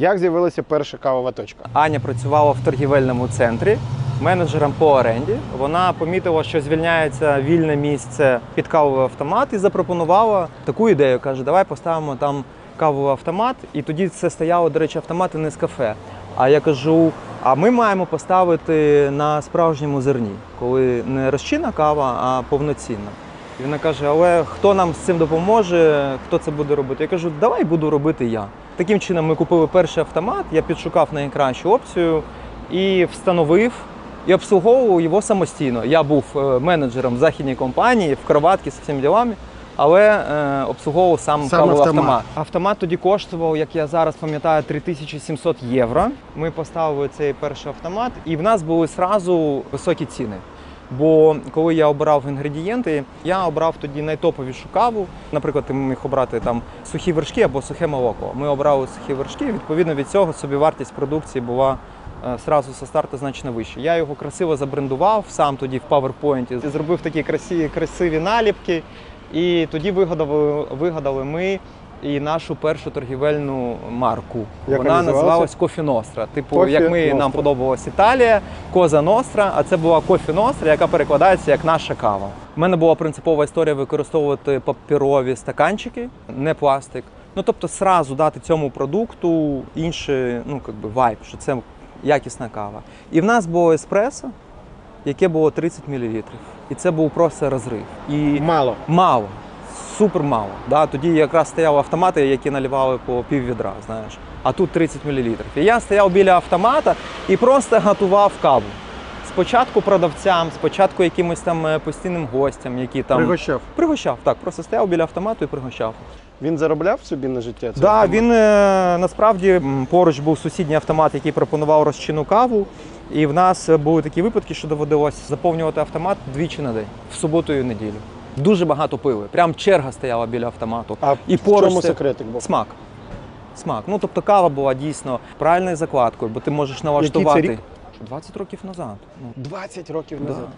Як з'явилася перша кавова точка? Аня працювала в торгівельному центрі менеджером по оренді. Вона помітила, що звільняється вільне місце під кавовий автомат і запропонувала таку ідею. каже, давай поставимо там кавовий автомат. І тоді це стояло, до речі, автомати не з кафе. А я кажу: а ми маємо поставити на справжньому зерні, коли не розчинна кава, а повноцінна. І вона каже: але хто нам з цим допоможе, хто це буде робити? Я кажу, давай буду робити я. Таким чином, ми купили перший автомат, я підшукав найкращу опцію і встановив і обслуговував його самостійно. Я був е, менеджером в західній компанії, в кроватці з всіми ділами, але е, обслуговував сам, Сам автомат. автомат. Автомат тоді коштував, як я зараз пам'ятаю, 3700 євро. Ми поставили цей перший автомат, і в нас були зразу високі ціни. Бо коли я обирав інгредієнти, я обрав тоді найтоповішу каву. Наприклад, ти міг обрати там сухі вершки або сухе молоко. Ми обрали сухі вершки. Відповідно від цього собівартість продукції була е, зразу со старту значно вища. Я його красиво забрендував сам тоді в PowerPoint, зробив такі красиві, красиві наліпки. І тоді вигадали, вигадали ми і нашу першу торгівельну марку. Як Вона називалась Кофі Ностра. Типу, Кофі як ми нам Ностра. подобалась Італія, Коза Ностра, а це була Кофі Ностра, яка перекладається як наша кава. У мене була принципова історія використовувати паперові стаканчики, не пластик. Ну тобто, сразу дати цьому продукту інший, ну як би вайб, що це якісна кава. І в нас було еспресо, яке було 30 мл. І це був просто розрив. І Мало. Мало, супер мало. Да? Тоді якраз стояли автомати, які наливали по пів відра, знаєш. А тут 30 мл. І я стояв біля автомата і просто готував каву. Спочатку продавцям, спочатку якимось там е, постійним гостям, які там Пригощав. пригощав. Так, просто стояв біля автомату і пригощав. Він заробляв собі на життя? цей Да, він е, насправді поруч був сусідній автомат, який пропонував розчинну каву. І в нас були такі випадки, що доводилось заповнювати автомат двічі на день, в суботу і неділю. Дуже багато пили. Прям черга стояла біля автомату. А і в поруч чому це- секретик був? Смак. Смак. Ну тобто кава була дійсно правильною закладкою, бо ти можеш налаштувати. рік? 20 років назад. Ну, 20 років да. назад.